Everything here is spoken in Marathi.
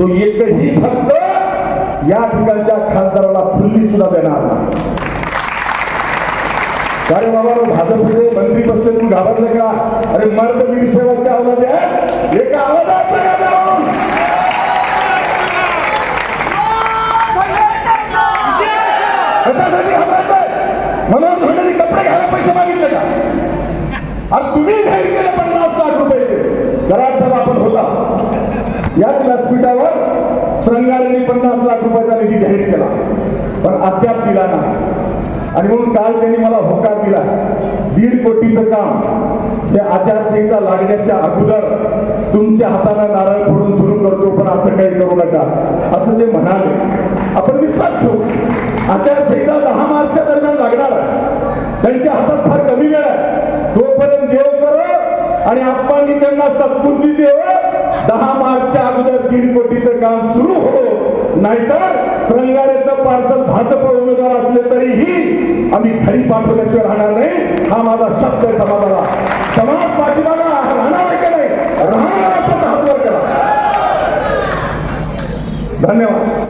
तो एकही भक्त या ठिकाणच्या खासदाराला फुल्ली सुद्धा देणार नाही. अरे बाबा भाजपचे मंत्री बसले तुम्ही घाबरले का? अरे मर्द वीर सेवाच्या आवाज आहे. एका आवाजात म्हणून कपडे घ्यायला पैसे मागितले का? तुम्ही जाहीर केले पन्नास लाख रुपये. कराड साहेब आपण होता. याच व्यासपीठ श्रंगारेंनी पन्नास लाख रुपयाचा निधी जाहीर केला पण अद्याप दिला नाही. आणि म्हणून काल त्यांनी मला होकार दिला. दीड कोटीचं काम त्या आचारसंहिता लागण्याच्या अगोदर तुमच्या हाताने नारळ फोडून सुरू करतो पण असं काही करू नका. असं ते म्हणाले. आपण विश्वास ठेवू. आचारसंहिता दहा मार्चच्या दरम्यान लागणार आहे. त्यांच्या हातात फार कमी वेळ आहे. तोपर्यंत देव करत आणि आपण त्यांना सत्पुर्ती देव दहा मार्चच्या अगोदर दीड कोटीचं काम सुरू हो नाहीतर श्रंगार पार्सल भाजप उमेदवार असले तरीही आम्ही खरी पाठवल्याशिवाय राहणार नाही. हा माझा शब्द आहे समाजाला. समाज पाठीमागा राहणार आहे का नाही? राहणार असं हातवर करा. धन्यवाद.